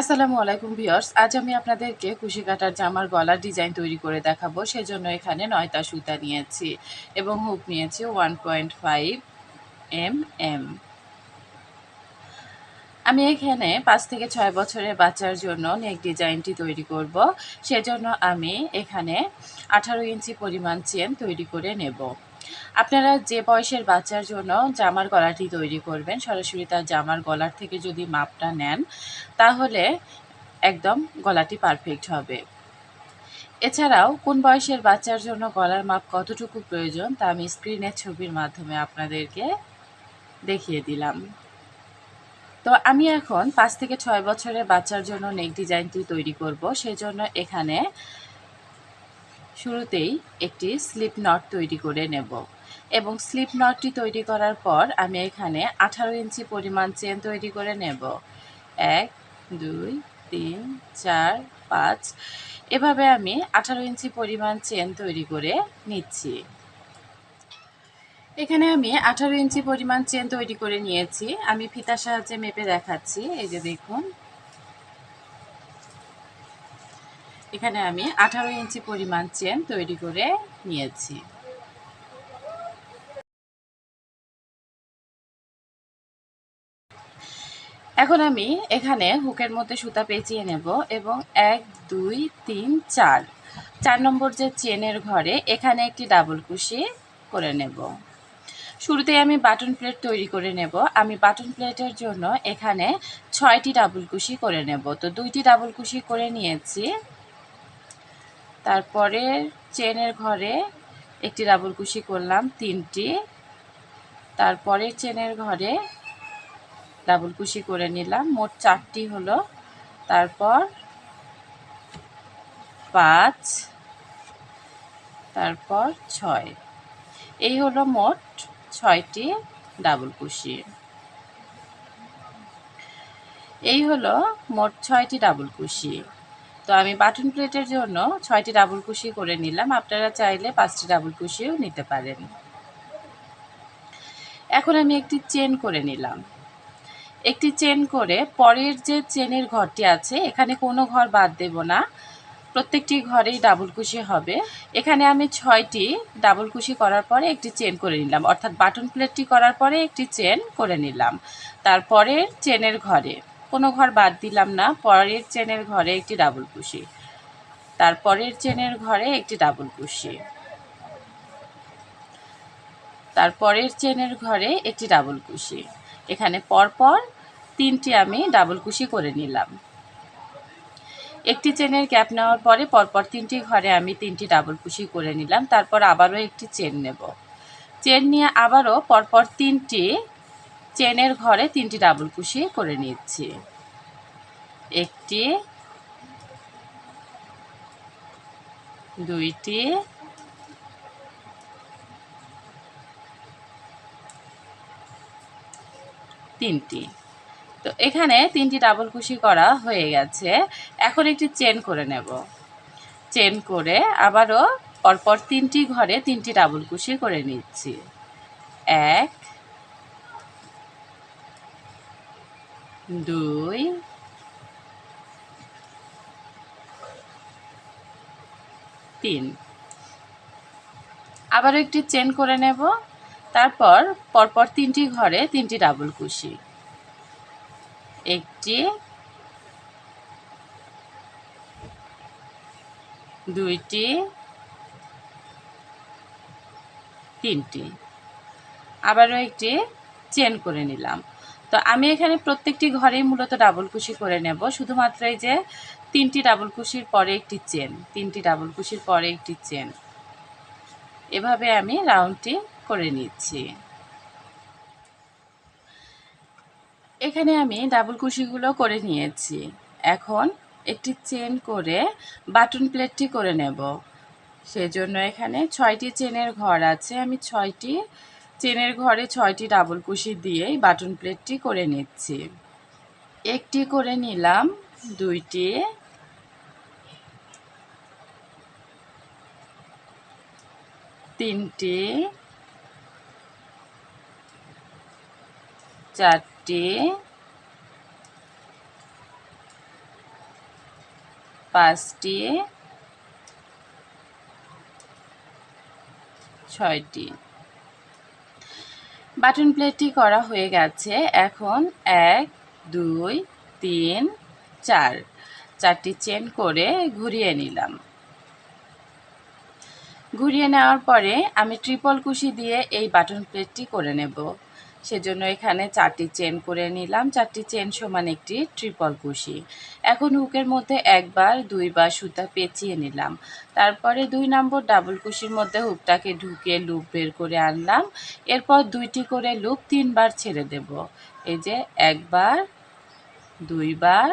আসসালামু আলাইকুম ভিউয়ার্স, আজ আমি আপনাদেরকে কুশি কাটার জামার গলার ডিজাইন তৈরি করে দেখাবো, সেজন্য এখানে নয়টা সুতা নিয়েছি এবং হুক নিয়েছি one point five M M আমি এখানে পাঁচ থেকে ছয় বছরের বাচ্চার জন্য নেক ডিজাইনটি তৈরি করব, সেজন্য আমি এখানে আঠারো ইঞ্চি পরিমাণ চেন তৈরি করে নেব। আপনারা যে বয়সের বাচ্চার জন্য জামার গলাটি তৈরি করবেন, সরাসরি তার জামার গলার থেকে যদি মাপটা নেন, তাহলে একদম গলাটি পারফেক্ট হবে। এছাড়াও, কোন বয়সের বাচ্চার জন্য গলার মাপ কতটুকু প্রয়োজন, তা আমি স্ক্রিনের ছবির মাধ্যমে আপনাদেরকে দেখিয়ে দিলাম। তো আমি এখন পাঁচ থেকে ছয় বছরের বাচ্চার জন্য নেক ডিজাইনটি তৈরি করব, সেজন্য এখানে শুরুতেই একটি স্লিপ নট তৈরি করে নেব এবং স্লিপ নটটি তৈরি করার পর আমি এখানে আঠারো ইঞ্চি পরিমাণ চেন তৈরি করে নেব। এক, দুই, তিন, চার, পাঁচ। এভাবে আমি আঠারো ইঞ্চি পরিমাণ চেন তৈরি করে নিচ্ছি। এখানে আমি আঠারো ইঞ্চি পরিমাণ চেন তৈরি করে নিয়েছি। আমি ফিতার সাহায্যে মেপে দেখাচ্ছি। এই যে দেখুন এখানে আমি আঠারো ইঞ্চি পরিমাণ চেন তৈরি করে নিয়েছি। এখন আমি এখানে হুকের মধ্যে সুতা পেঁচিয়ে নেব এবং এক, দুই, তিন, চার। চার নম্বর যে চেনের ঘরে এখানে একটি ডাবল কুশি করে নেব। শুরুতে আমি বাটন প্লেট তৈরি করে নেব। আমি বাটন প্লেটের জন্য এখানে ছয়টি ডাবল কুশি করে নেব। তো দুইটি ডাবল কুশি করে নিয়েছি। তারপরে চেনের ঘরে একটি ডাবল কুশি করলাম, তিনটি। তারপরে চেনের ঘরে ডাবল কুশি করে নিলাম, মোট চারটি হলো। তারপর পাঁচ, তারপর ছয়। এই হলো মোট ছয়টি ডাবল কুশি এই হলো মোট ছয়টি ডাবল কুশি তো আমি বাটন প্লেটের জন্য ছয়টি ডাবল কুশি করে নিলাম। আপনারা চাইলে পাঁচটি ডাবল কুশিও নিতে পারেন। এখন আমি একটি চেন করে নিলাম। একটি চেন করে পরের যে চেনের ঘরটি আছে, এখানে কোনো ঘর বাদ দেব না। প্রত্যেকটি ঘরেই ডাবল কুশি হবে। এখানে আমি ছয়টি ডাবল কুশি করার পরে একটি চেন করে নিলাম। অর্থাৎ বাটন প্লেটটি করার পরে একটি চেন করে নিলাম। তারপরের চেনের ঘরে কোনো ঘর বাদ দিলাম না, পরের চেনের ঘরে একটি ডাবল কুশি। তারপরের চেনের ঘরে একটি ডাবল কুশি। তারপরের চেনের ঘরে একটি ডাবল কুশি। এখানে পরপর তিনটি আমি ডাবল কুশি করে নিলাম। একটি চেনের গ্যাপ নেওয়ার পরে পরপর তিনটি ঘরে আমি তিনটি ডাবল কুশি করে নিলাম। তারপর আবারও একটি চেন নেব। চেন নিয়ে আবারও পরপর তিনটি চেনের ঘরে তিনটি ডাবল কুশি করে নিচ্ছি। একটি, দুইটি, তিনটি। তো এখানে তিনটি ডাবল কুশি করা হয়ে গেছে। এখন একটি চেন করে নেব। চেন করে আবারও পরপর তিনটি ঘরে তিনটি ডাবল কুশি করে নিচ্ছি। এক দুই, তিন। আবারও একটি চেন করে নেব। তারপর পরপর তিনটি ঘরে তিনটি ডাবল কুশি। একটি, দুইটি, তিনটি। আবারও একটি চেন করে নিলাম। তো আমি এখানে প্রত্যেকটি ঘরেই মূলত ডাবল কুশি করে নেব। শুধুমাত্র এই যে তিনটি ডাবল কুশির পরে একটি চেন, তিনটি ডাবল কুশির পরে একটি চেন। এভাবে আমি রাউন্ডটি করে নিচ্ছি। এখানে আমি ডাবল কুশিগুলো করে নিয়েছি। এখন একটি চেন করে বাটন প্লেটটি করে নেব। সেজন্য এখানে ছয়টি চেনের ঘর আছে, আমি ছয়টি চেনের ঘরে ছয়টি ডাবল কুশি দিয়েই বাটন প্লেটটি করে নিচ্ছি। একটি করে নিলাম, দুইটি। তিনটি। চারটি। পাঁচটি। ছয়টি। বাটন প্লেটটি করা হয়ে গেছে এখন এক, দুই, তিন, চার। চারটি চেন করে ঘুরিয়ে নিলাম। ঘুরিয়ে নেওয়ার পরে আমি ট্রিপল কুশি দিয়ে এই বাটন প্লেটটি করে নেব। সেজন্য এখানে চারটি চেন করে নিলাম। চারটি চেন সমান একটি ট্রিপল কুশি। এখন হুকের মধ্যে একবার দুইবার সুতা পেঁচিয়ে নিলাম। তারপরে দুই নম্বর ডাবল কুশির মধ্যে হুকটাকে ঢুকিয়ে লুপ বের করে আনলাম। এরপর দুইটি করে লুপ তিনবার ছেড়ে দেব। এই যে একবার, দুইবার,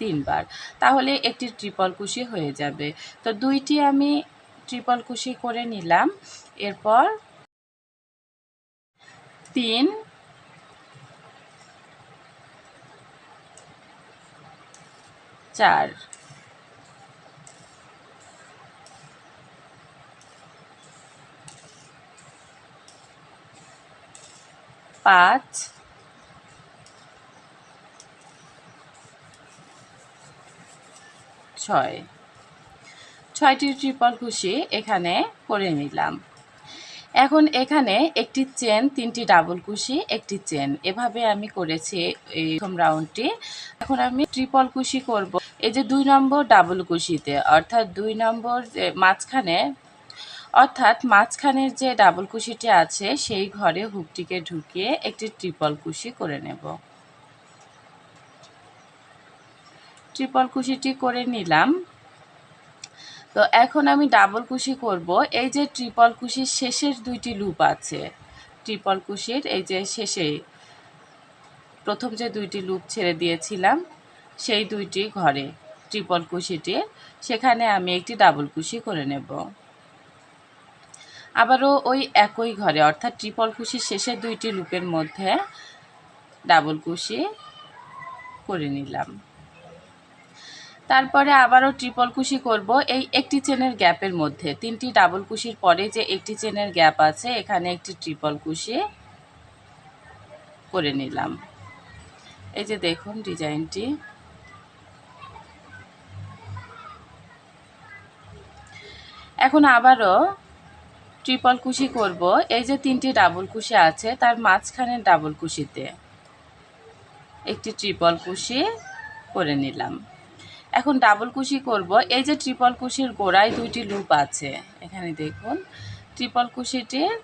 তিনবার। তাহলে একটি ট্রিপল কুশি হয়ে যাবে। তো দুইটি আমি ট্রিপল কুশি করে নিলাম। এরপর তিন চার পাঁচ ছয়। ছয়টি ট্রিপল কুশি এখানে করে নিলাম। এখন এখানে একটি চেন, তিনটি ডাবল কুশি, একটি চেন। এভাবে আমি করেছি এই প্রথম রাউন্ডটি এখন আমি ট্রিপল কুশি করব। এই যে দুই নম্বর ডাবল কুশিতে, অর্থাৎ দুই নম্বর মাঝখানে, অর্থাৎ মাঝখানের যে ডাবল কুশিটি আছে, সেই ঘরে হুকটিকে ঢুকিয়ে একটি ট্রিপল কুশি করে নেব। ট্রিপল কুশিটি করে নিলাম। তো এখন আমি ডাবল কুশি করব। এই যে ট্রিপল কুশির শেষের দুইটি লুপ আছে। ট্রিপল কুশির এই যে শেষে প্রথম যে দুইটি লুপ ছেড়ে দিয়েছিলাম, সেই দুইটি ঘরে ট্রিপল কুশিটি, সেখানে আমি একটি ডাবল কুশি করে নেব। আবারও ওই একই ঘরে, অর্থাৎ ট্রিপল কুশির শেষের দুইটি লুপের মধ্যে ডাবল কুশি করে নিলাম। তারপরে আবারও ট্রিপল কুশি করব এই একটি চেনের গ্যাপের মধ্যে। তিনটি ডাবল কুশির পরে যে একটি চেনের গ্যাপ আছে, এখানে একটি ট্রিপল কুশি করে নিলাম। এই যে দেখুন ডিজাইনটি। এখন আবারও ট্রিপল কুশি করব। এই যে তিনটি ডাবল কুশি আছে, তার মাঝখানে ডাবল কুশিতে একটি ট্রিপল কুশি করে নিলাম। এখন ডাবল কুশি করব। এই যে ট্রিপল কুশির গোড়ায় দুইটি লুপ আছে। এখানে দেখুন ট্রিপল কুশিটির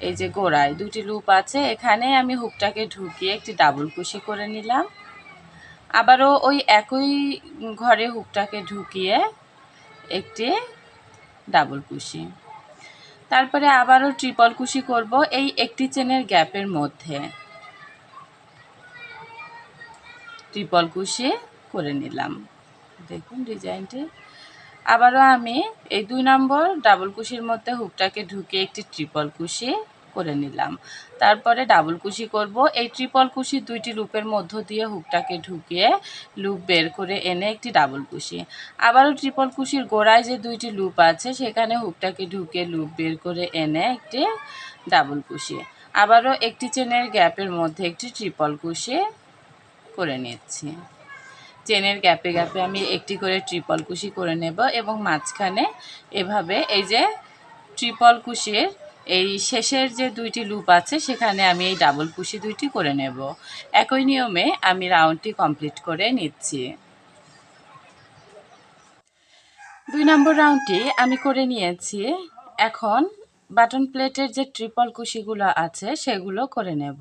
এই যে গোড়ায় দুটি লুপ আছে। এখানে আমি হুকটাকে ঢুকিয়ে একটি ডাবল কুশি করে নিলাম। আবারও ওই একই ঘরে হুকটাকে ঢুকিয়ে একটি ডাবল কুশি। তারপরে আবারও ট্রিপল কুশি করব এই একটি চেনের গ্যাপের মধ্যে। ট্রিপল কুশি করে নিলাম। দেখুন ডিজাইনটি। আবারও আমি এই দুই নম্বর ডাবল কুশির মধ্যে হুকটাকে ঢুকিয়ে একটি ট্রিপল কুশি করে নিলাম। তারপরে ডাবল কুশি করব। এই ট্রিপল কুশি দুইটি লুপের মধ্য দিয়ে হুকটাকে ঢুকিয়ে লুপ বের করে এনে একটি ডাবল কুশি। আবারও ট্রিপল কুশির গোড়ায় যে দুইটি লুপ আছে, সেখানে হুকটাকে ঢুকিয়ে লুপ বের করে এনে একটি ডাবল কুশি। আবারও একটি চেনের গ্যাপের মধ্যে একটি ট্রিপল কুশি করে নিচ্ছি। চেনের গ্যাপে গ্যাপে আমি একটি করে ট্রিপল কুশি করে নেব এবং মাঝখানে এভাবে এই যে ট্রিপল কুশির এই শেষের যে দুইটি লুপ আছে, সেখানে আমি এই ডাবল কুশি দুইটি করে নেব। একই নিয়মে আমি রাউন্ডটি কমপ্লিট করে নিচ্ছি। দুই নম্বর রাউন্ডটি আমি করে নিয়েছি। এখন বাটন প্লেটের যে ট্রিপল কুশিগুলো আছে, সেগুলো করে নেব।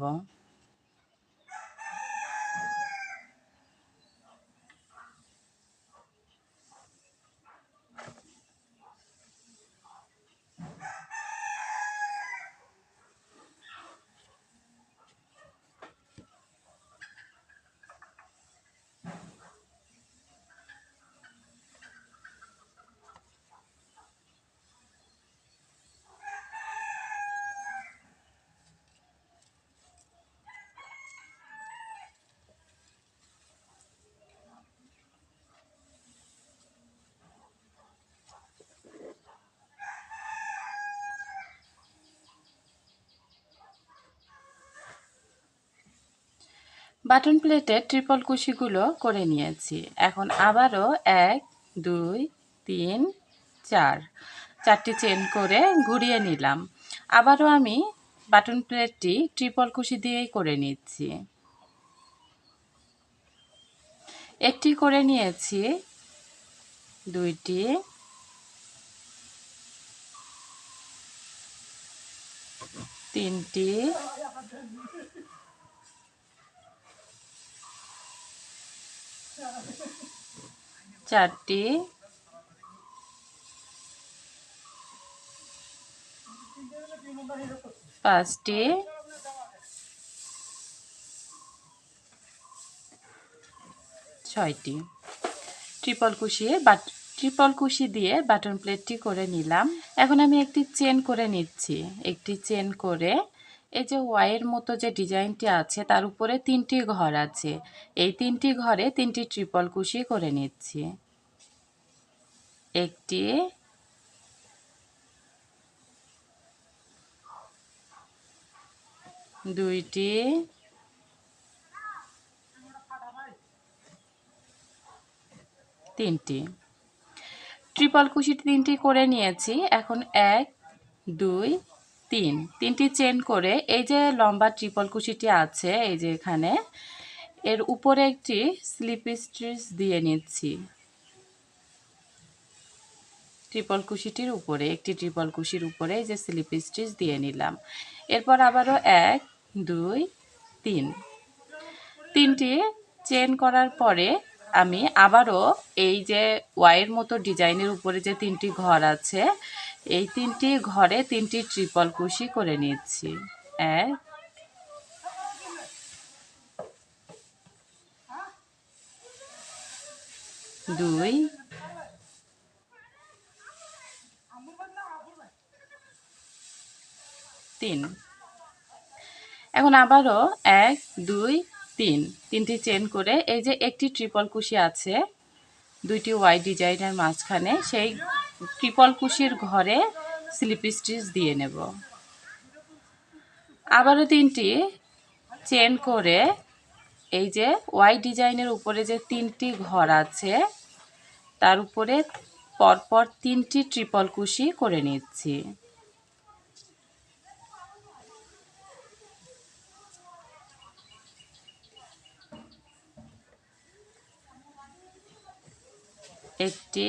বাটন প্লেটে ট্রিপল কুশিগুলো করে নিয়েছি। এখন আবারও এক, দুই, তিন, চার। চারটি চেন করে ঘুরিয়ে নিলাম। আবারও আমি বাটন প্লেটটি ট্রিপল কুশি দিয়েই করে নিচ্ছি। একটি করে নিয়েছি। দুইটি। তিনটি। চারটি। পাঁচটি। ছয়টি। ট্রিপল কুশি বাট ট্রিপল কুশি দিয়ে বাটন প্লেটটি করে নিলাম। এখন আমি একটি চেন করে নিচ্ছি। একটি চেন করে এই যে ওয়াইয়ের মতো যে ডিজাইনটি আছে, তার উপরে তিনটি ঘর আছে। এই তিনটি ঘরে তিনটি ট্রিপল কুশি করে নিচ্ছি। একটি দুইটি তিনটি। ট্রিপল কুশি তিনটি করে নিয়েছি। এখন এক, দুই তিন, তিনটি চেন করে এই যে লম্বা ট্রিপল কুশিটি আছে, এই যে এখানে, এর উপরে একটি স্লিপ স্টিচ দিয়ে নিচ্ছি। ট্রিপল কুশিটির উপরে, একটি ট্রিপল কুশির উপরে এই যে স্লিপ স্টিচ দিয়ে নিলাম। এরপর আবারও এক, দুই, তিন। তিনটি চেন করার পরে আমি আবারও এই যে ওয়াইয়ের মতো ডিজাইনের উপরে যে তিনটি ঘর আছে এই তিনটি ঘরে তিনটি ট্রিপল কুশি করে নিচ্ছি এক, দুই, তিন। এখন আবারও এক, দুই, তিন। তিনটি চেন করে এই যে একটি ট্রিপল কুশি আছে, দুইটি ওয়াই ডিজাইনের মাঝখানে সেই ট্রিপল কুশির ঘরে স্লিপ স্টিচ দিয়ে নেব। আবারও তিনটি চেন করে এই যে ওয়াই ডিজাইনের উপরে যে তিনটি ঘর আছে, তার উপরে পরপর তিনটি ট্রিপল কুশি করে নিচ্ছি। একটি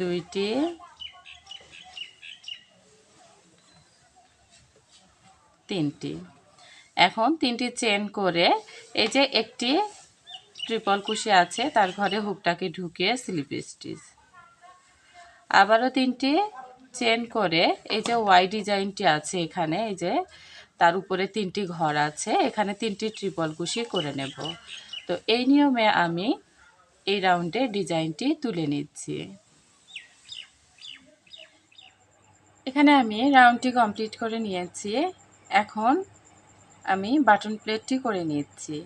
দুইটি। তিনটি। এখন তিনটি চেন করে এই যে একটি ট্রিপল কুশি আছে, তার ঘরে হুকটাকে ঢুকিয়ে স্লিপ স্টিচ। আবারও তিনটি চেন করে এই যে ওয়াই ডিজাইনটি আছে এখানে, এই যে তার উপরে তিনটি ঘর আছে, এখানে তিনটি ট্রিপল কুশি করে নেব। তো এই নিয়মে আমি এই রাউন্ডে ডিজাইনটি তুলে নিচ্ছি। এখানে আমি রাউন্ডটি কমপ্লিট করে নিয়েছি। এখন আমি বাটন প্লেটটি করে নিচ্ছি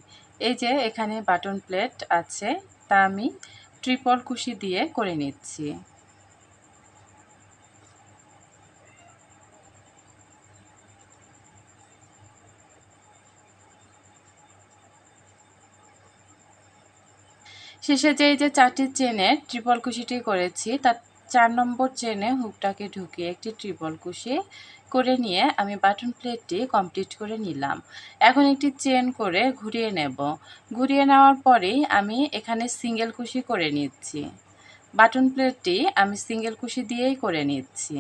এই যে এখানে বাটন প্লেট আছে, তা আমি ট্রিপল কুশি দিয়ে করে নিচ্ছি। শেষে যে এই যে চারটি চেনে ট্রিপল কুশিটি করেছি, তার চার নম্বর চেনে হুকটাকে ঢুকিয়ে একটি ট্রিপল কুশি করে নিয়ে আমি বাটন প্লেটটি কমপ্লিট করে নিলাম। এখন একটি চেন করে ঘুরিয়ে নেব। ঘুরিয়ে নেওয়ার পরেই আমি এখানে সিঙ্গেল কুশি করে নিচ্ছি। বাটন প্লেটটি আমি সিঙ্গেল কুশি দিয়েই করে নিচ্ছি।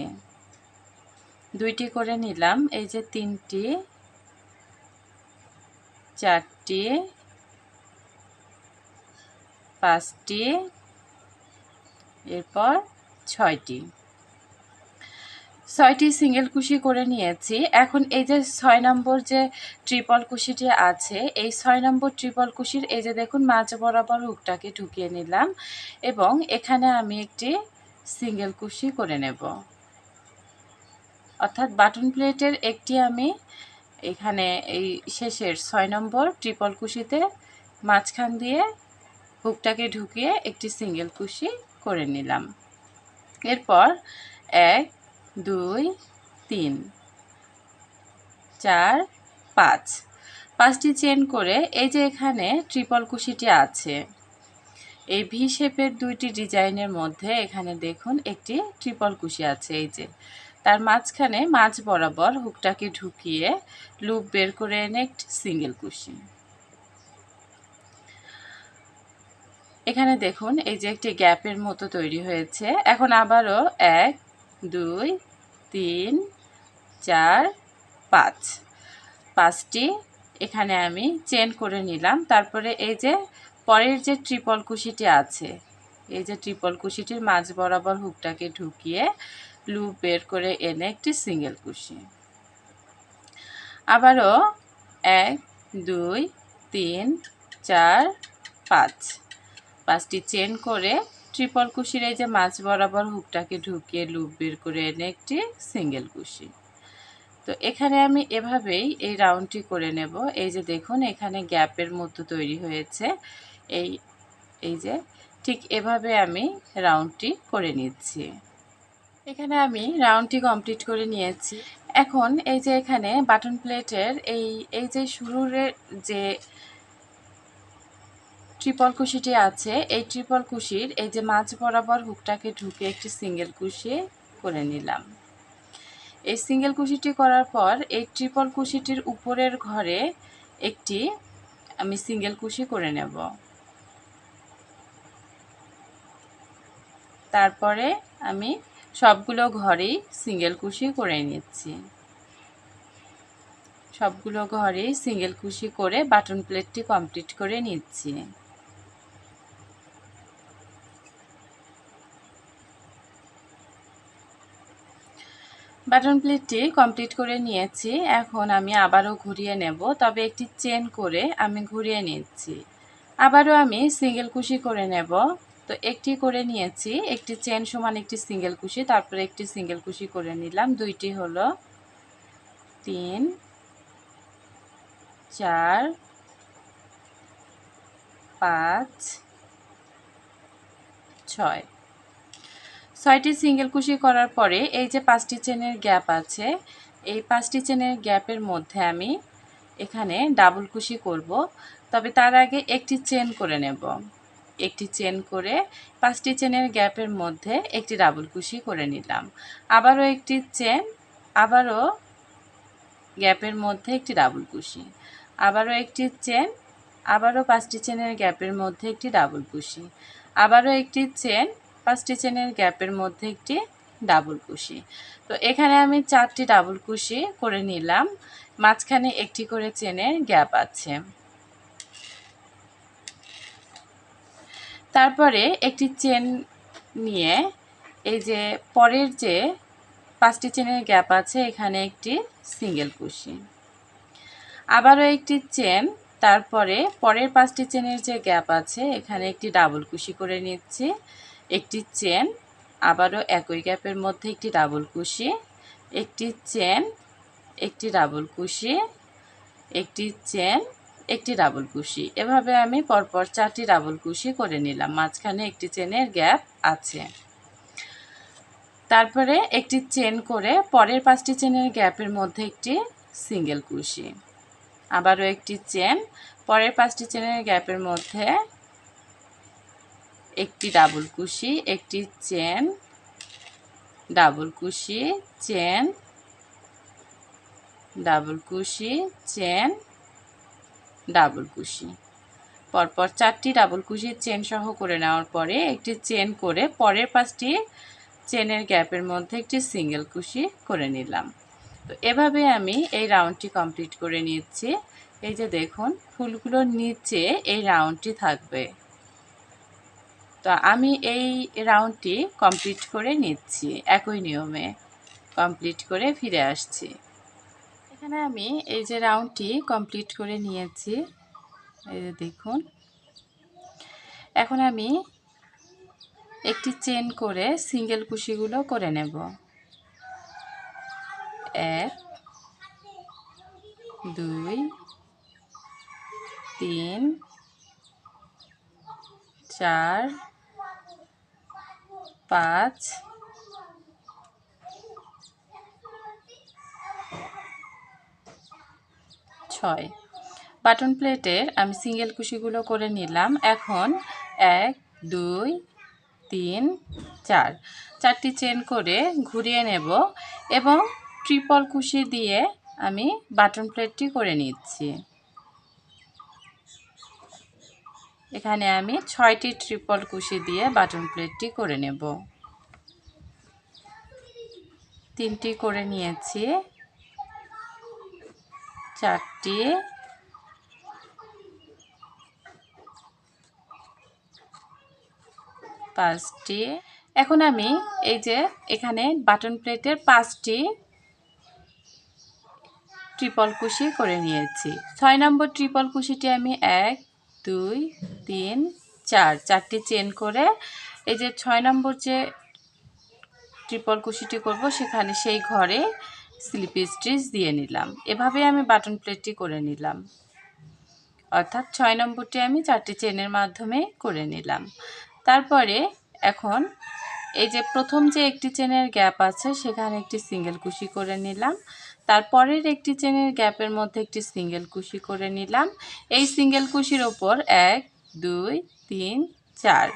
দুইটি করে নিলাম। এই যে তিনটি, চারটি, পাঁচটি, এরপর ছয়টি। ছয়টি সিঙ্গেল কুশি করে নিয়েছি। এখন এই যে ছয় নম্বর যে ট্রিপল কুশিটি আছে, এই ছয় নম্বর ট্রিপল কুশির এই যে দেখুন মাঝ বরাবর হুকটাকে ঢুকিয়ে নিলাম এবং এখানে আমি একটি সিঙ্গেল কুশি করে নেব। অর্থাৎ বাটন প্লেটের একটি আমি এখানে এই শেষের ছয় নম্বর ট্রিপল কুশিতে মাঝখান দিয়ে হুকটাকে ঢুকিয়ে একটি সিঙ্গেল কুশি করে নিলাম। এরপর এক, দুই, তিন, চার, পাঁচ। পাঁচটি চেন করে এই যে এখানে ট্রিপল কুশিটি আছে, এই ভি শেপের দুইটি ডিজাইনের মধ্যে এখানে দেখুন একটি ট্রিপল কুশি আছে, এই যে। তার মাঝখানে মাঝ বরাবর হুকটাকে ঢুকিয়ে লুপ বের করে এনে একটি সিঙ্গেল কুশি। এখানে দেখুন, এই যে একটি গ্যাপের মতো তৈরি হয়েছে। এখন আবারও এক, দুই, তিন, চার, পাঁচ। পাঁচটি এখানে আমি চেন করে নিলাম। তারপরে এই যে পরের যে ট্রিপল কুশিটি আছে, এই যে ট্রিপল কুশিটির মাঝ বরাবর হুকটাকে ঢুকিয়ে লুপ বের করে এনে একটি সিঙ্গেল কুশি। আবারও এক, দুই, তিন, চার, পাঁচ। পাঁচটি চেন করে ট্রিপল কুশির এই যে মাছ বরাবর হুকটাকে ঢুকিয়ে লুপ বের করে এনে একটি সিঙ্গেল কুশি। তো এখানে আমি এভাবেই এই রাউন্ডটি করে নেব। এই যে দেখুন, এখানে গ্যাপের মতো তৈরি হয়েছে। এই এই যে ঠিক এভাবে আমি রাউন্ডটি করে নিচ্ছি। এখানে আমি রাউন্ডটি কমপ্লিট করে নিয়েছি। এখন এই যে এখানে বাটন প্লেটের এই এই যে শুরুর যে ট্রিপল কুশিটি আছে। এই ট্রিপল কুশির এই যে মাঝ বরাবর হুকটাকে ঢুকে একটি সিঙ্গেল কুশি করে নিলাম। এই সিঙ্গেল কুশিটি করার পর এই ট্রিপল কুশিটির উপরের ঘরে একটি আমি সিঙ্গেল কুশি করে নেব। তারপরে আমি সবগুলো ঘরেই সিঙ্গেল কুশি করে নিচ্ছি। সবগুলো ঘরেই সিঙ্গেল কুশি করে বাটন প্লেটটি কমপ্লিট করে নিচ্ছি। বাটন প্লেটটি কমপ্লিট করে নিয়েছি। এখন আমি আবারও ঘুরিয়ে নেব। তবে একটি চেন করে আমি ঘুরিয়ে নিচ্ছি। আবারও আমি সিঙ্গেল কুশি করে নেব। তো একটি করে নিয়েছি। একটি চেন সমান একটি সিঙ্গেল কুশি, তারপরে একটি সিঙ্গেল কুশি করে নিলাম। দুইটি হলো তিন, চার, পাঁচ, ছয়। ছয়টি সিঙ্গেল কুশি করার পরে এই যে পাঁচটি চেনের গ্যাপ আছে, এই পাঁচটি চেনের গ্যাপের মধ্যে আমি এখানে ডাবল কুশি করব। তবে তার আগে একটি চেন করে নেব। একটি চেন করে পাঁচটি চেনের গ্যাপের মধ্যে একটি ডাবল কুশি করে নিলাম। আবারও একটি চেন আবারও গ্যাপের মধ্যে একটি ডাবল কুশি আবারও একটি চেন আবারও পাঁচটি চেনের গ্যাপের মধ্যে একটি ডাবল কুশি আবারও একটি চেন পাঁচটি চেনের গ্যাপের মধ্যে একটি ডাবল কুশি। তো এখানে আমি চারটি ডাবল কুশি করে নিলাম। মাঝখানে একটি করে চেনের গ্যাপ আছে। তারপরে একটি চেন নিয়ে এই যে পরের যে পাঁচটি চেনের গ্যাপ আছে, এখানে একটি সিঙ্গেল কুশি। আবারও একটি চেন, তারপরে পরের পাঁচটি চেনের যে গ্যাপ আছে, এখানে একটি ডাবল কুশি করে নিচ্ছি। একটি চেন, আবারও একই গ্যাপের মধ্যে একটি ডাবল কুশি, একটি চেন, একটি ডাবল কুশি, একটি চেন, একটি ডাবল কুশি। এভাবে আমি পরপর চারটি ডাবল কুশি করে নিলাম। মাঝখানে একটি চেনের গ্যাপ আছে। তারপরে একটি চেন করে পরের পাঁচটি চেনের গ্যাপের মধ্যে একটি সিঙ্গেল কুশি। আবারও একটি চেন, পরের পাঁচটি চেনের গ্যাপের মধ্যে একটি ডাবল কুশি, একটি চেন, ডাবল কুশি, চেন, ডাবল কুশি, চেন, ডাবল কুশি। পরপর চারটি ডাবল কুশির চেন সহ করে নেওয়ার পরে একটি চেন করে পরের পাঁচটি চেনের গ্যাপের মধ্যে একটি সিঙ্গেল কুশি করে নিলাম। তো এভাবে আমি এই রাউন্ডটি কমপ্লিট করে নিচ্ছি। এই যে দেখুন, ফুলগুলোর নিচে এই রাউন্ডটি থাকবে। তো আমি এই রাউন্ডটি কমপ্লিট করে নিচ্ছি, একই নিয়মে কমপ্লিট করে ফিরে আসছি। এখানে আমি এই যে রাউন্ডটি কমপ্লিট করে নিয়েছি, এই যে দেখুন। এখন আমি একটি চেন করে সিঙ্গেল কুশিগুলো করে নেব। এক, দুই, তিন, চার পাঁচ, ছয়। বাটন প্লেটের আমি সিঙ্গেল কুশিগুলো করে নিলাম। এখন এক, দুই, তিন, চার। চারটি চেন করে ঘুরিয়ে নেব এবং ট্রিপল কুশি দিয়ে আমি বাটন প্লেটটি করে নিচ্ছি। এখানে আমি ছয়টি ট্রিপল কুশি দিয়ে বাটন প্লেটটি করে নেব। তিনটি করে নিয়েছি। চারটি। পাঁচটি। এখন আমি এই যে এখানে বাটন প্লেটের পাঁচটি ট্রিপল কুশি করে নিয়েছি। ছয় নম্বর ট্রিপল কুশিটি আমি এক দুই, তিন, চার। চারটি চেন করে এই যে ছয় নম্বর যে ট্রিপল কুশিটি করব, সেখানে সেই ঘরে স্লিপ স্টিচ দিয়ে নিলাম। এভাবে আমি বাটন প্লেটটি করে নিলাম। অর্থাৎ ছয় নম্বরটি আমি চারটি চেনের মাধ্যমে করে নিলাম। তারপরে এখন এই যে প্রথম যে একটি চেনের গ্যাপ আছে, সেখানে একটি সিঙ্গেল কুশি করে নিলাম। তারপরের একটি চেনের গ্যাপের মধ্যে একটি সিঙ্গেল কুশি করে নিলাম। এই সিঙ্গেল কুশির ওপর এক, দুই, তিন, চার।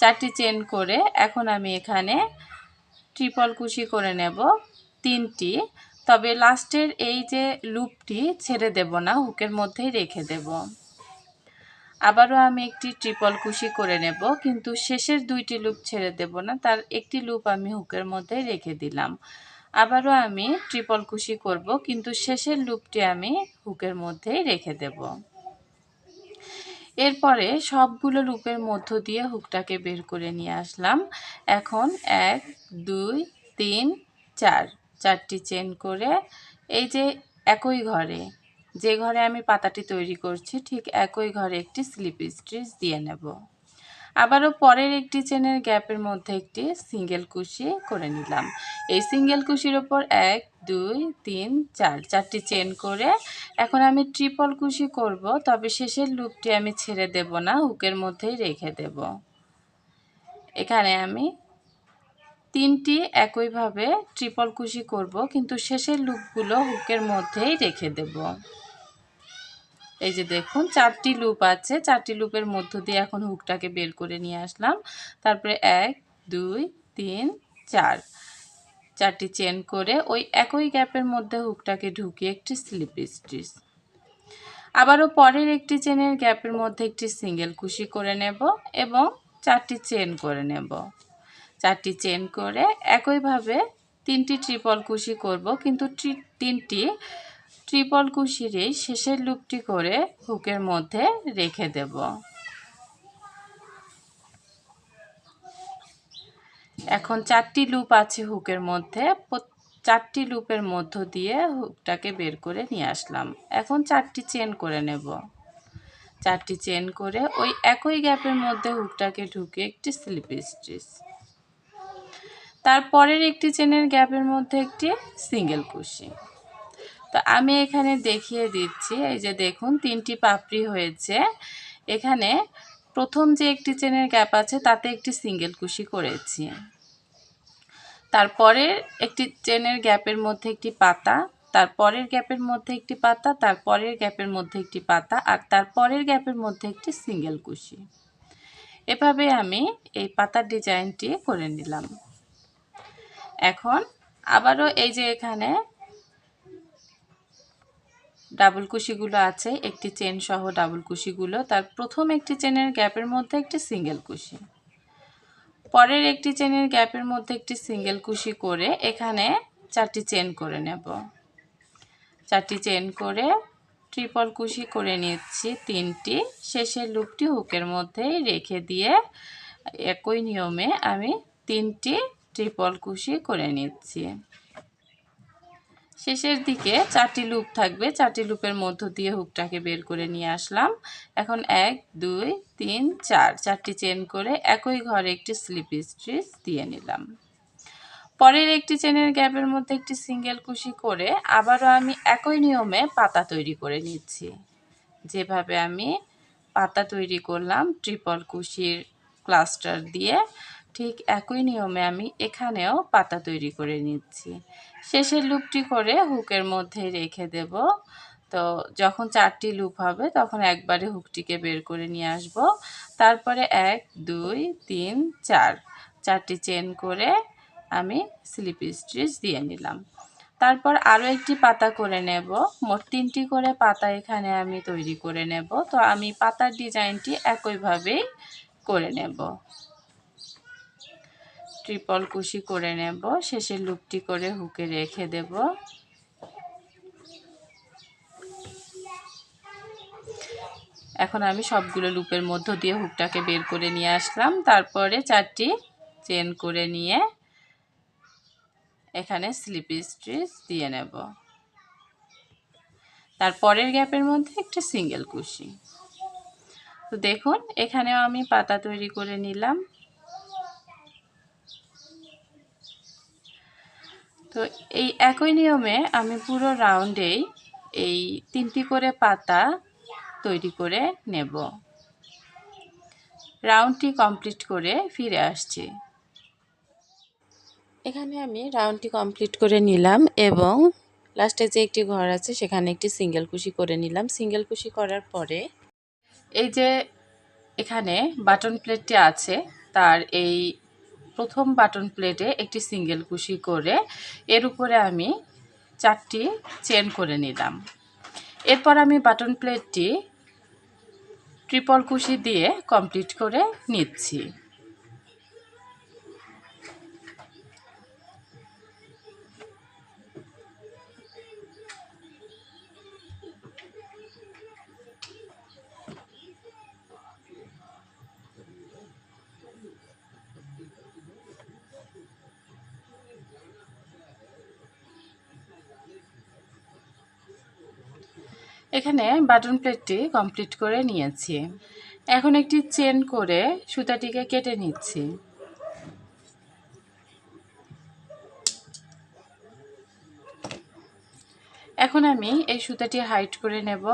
চারটি চেন করে এখন আমি এখানে ট্রিপল কুশি করে নেব তিনটি। তবে লাস্টের এই যে লুপটি ছেড়ে দেব না, হুকের মধ্যেই রেখে দেব। আবারও আমি একটি ট্রিপল কুশি করে নেব, কিন্তু শেষের দুইটি লুপ ছেড়ে দেব না, তার একটি লুপ আমি হুকের মধ্যে রেখে দিলাম। আবারও আমি ট্রিপল কুশি করব, কিন্তু শেষের লুপটি আমি হুকের মধ্যেই রেখে দেব। এরপরে সবগুলো লুপের মধ্য দিয়ে হুকটাকে বের করে নিয়ে আসলাম। এখন এক, দুই, তিন, চার, চারটি চেন করে এই যে একই ঘরে, যে ঘরে আমি পাতাটি তৈরি করছি, ঠিক একই ঘরে একটি স্লিপ স্টিচ দিয়ে নেব। আবারও পরের একটি চেনের গ্যাপের মধ্যে একটি সিঙ্গেল কুশি করে নিলাম। এই সিঙ্গেল কুশির ওপর এক, দুই, তিন, চার, চারটি চেন করে এখন আমি ট্রিপল কুশি করব, তবে শেষের লুপটি আমি ছেড়ে দেব না, হুকের মধ্যেই রেখে দেব। এখানে আমি তিনটি একইভাবে ট্রিপল কুশি করব, কিন্তু শেষের লুপগুলো হুকের মধ্যেই রেখে দেব। এই যে দেখুন, চারটি লুপ আছে। চারটি লুপের মধ্য দিয়ে এখন হুকটাকে বের করে নিয়ে আসলাম। তারপরে এক, দুই, তিন, চার। চারটি চেন করে ওই একই গ্যাপের মধ্যে হুকটাকে ঢুকিয়ে একটি স্লিপ স্টিচ আবারও পরের একটি চেনের গ্যাপের মধ্যে একটি সিঙ্গেল কুশি করে নেব এবং চারটি চেন করে নেব। চারটি চেন করে একইভাবে তিনটি ট্রিপল কুশি করব, কিন্তু তিনটি ট্রিপল কুশিরই শেষের লুপটি করে হুকের মধ্যে রেখে দেব। এখন চারটি লুপ আছে হুকের মধ্যে। চারটি লুপের মধ্য দিয়ে হুকটাকে বের করে নিয়ে আসলাম। এখন চারটি চেন করে নেব। চারটি চেন করে ওই একই গ্যাপের মধ্যে হুকটাকে ঢুকে একটি স্লিপ স্টিচ। তারপরের একটি চেনের গ্যাপের মধ্যে একটি সিঙ্গেল কুশি। তো আমি এখানে দেখিয়ে দিচ্ছি, এই যে দেখুন, তিনটি পাপড়ি হয়েছে। এখানে প্রথম যে একটি চেনের গ্যাপ আছে, তাতে একটি সিঙ্গেল কুশি করেছি। তারপরে একটি চেনের গ্যাপের মধ্যে একটি পাতা, তারপরের গ্যাপের মধ্যে একটি পাতা, তারপরের গ্যাপের মধ্যে একটি পাতা, আর তারপরের গ্যাপের মধ্যে একটি সিঙ্গেল কুশি। এভাবে আমি এই পাতার ডিজাইনটি করে নিলাম। এখন আবারও এই যে এখানে ডাবল কুশিগুলো আছে, একটি চেন সহ ডাবল কুশিগুলো তার প্রথম একটি চেনের গ্যাপের মধ্যে একটি সিঙ্গেল কুশি। পরের একটি চেনের গ্যাপের মধ্যে একটি সিঙ্গেল কুশি করে এখানে চারটি চেন করে নেব। চারটি চেন করে ট্রিপল কুশি করে নিচ্ছি তিনটি। শেষের লুপটি হুকের মধ্যেই রেখে দিয়ে একই নিয়মে আমি তিনটি ট্রিপল কুশি করে নিচ্ছি। শেষের দিকে চারটি লুপ থাকবে। চারটি লুপের মধ্য দিয়ে হুকটাকে বের করে নিয়ে আসলাম। এখন এক, দুই, তিন, চার চারটি চেন করে একই ঘরে একটি স্লিপ স্ট্রিচ দিয়ে নিলাম। পরের একটি চেনের গ্যাপের মধ্যে একটি সিঙ্গেল কুশি করে আবারও আমি একই নিয়মে পাতা তৈরি করে নিচ্ছি। যেভাবে আমি পাতা তৈরি করলাম ট্রিপল কুশির ক্লাস্টার দিয়ে, ঠিক একই নিয়মে আমি এখানেও পাতা তৈরি করে নিচ্ছি। শেষের লুপটি করে হুকের মধ্যে রেখে দেব। তো যখন চারটি লুপ হবে, তখন একবারে হুকটিকে বের করে নিয়ে আসব। তারপরে এক, দুই, তিন, চার। চারটি চেন করে আমি স্লিপ স্টিচ দিয়ে নিলাম। তারপর আরও একটি পাতা করে নেব। মোট তিনটি করে পাতা এখানে আমি তৈরি করে নেব। তো আমি পাতার ডিজাইনটি একইভাবেই করে নেব। ট্রিপল কুশি করে নেব। শেষের লুপটি করে হুকে রেখে দেব। এখন আমি সবগুলো লুপের মধ্য দিয়ে হুকটাকে বের করে নিয়ে আসলাম। তারপরে চারটি চেন করে নিয়ে এখানে স্লিপ স্ট্রিচ দিয়ে নেব। তারপরের গ্যাপের মধ্যে একটা সিঙ্গেল কুশি। তো দেখুন, এখানেও আমি পাতা তৈরি করে নিলাম। তো এই একই নিয়মে আমি পুরো রাউন্ডেই এই তিনটি করে পাতা তৈরি করে নেব। রাউন্ডটি কমপ্লিট করে ফিরে আসছি। এখানে আমি রাউন্ডটি কমপ্লিট করে নিলাম এবং লাস্টে যে একটি ঘর আছে সেখানে একটি সিঙ্গেল কুশি করে নিলাম। সিঙ্গেল কুশি করার পরে এই যে এখানে বাটন প্লেটটি আছে, তার এই প্রথম বাটন প্লেটে একটি সিঙ্গেল কুশি করে এর উপরে আমি চারটি চেন করে নিলাম। এরপর আমি বাটন প্লেটটি ট্রিপল কুশি দিয়ে কমপ্লিট করে নিচ্ছি। এখানে বাটন প্লেটটি কমপ্লিট করে নিয়েছি। এখন একটি চেন করে সুতাটিকে কেটে নিচ্ছি। এখন আমি এই সুতাটি হাইট করে নেব।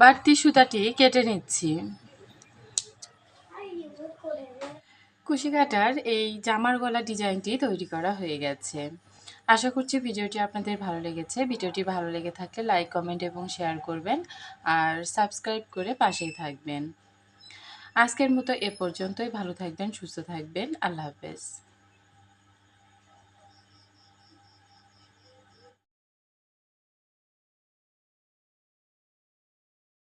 বাড়তি সুতাটি কেটে নিচ্ছি। কুশি কাটার এই জামার গলা ডিজাইনটি তৈরি করা হয়ে গেছে। আশা করছি ভিডিওটি আপনাদের ভালো লেগেছে। ভিডিওটি ভালো লেগে থাকলে লাইক, কমেন্ট এবং শেয়ার করবেন আর সাবস্ক্রাইব করে পাশেই থাকবেন। আজকের মতো এ পর্যন্তই। ভালো থাকবেন, সুস্থ থাকবেন। আল্লাহ হাফেজ।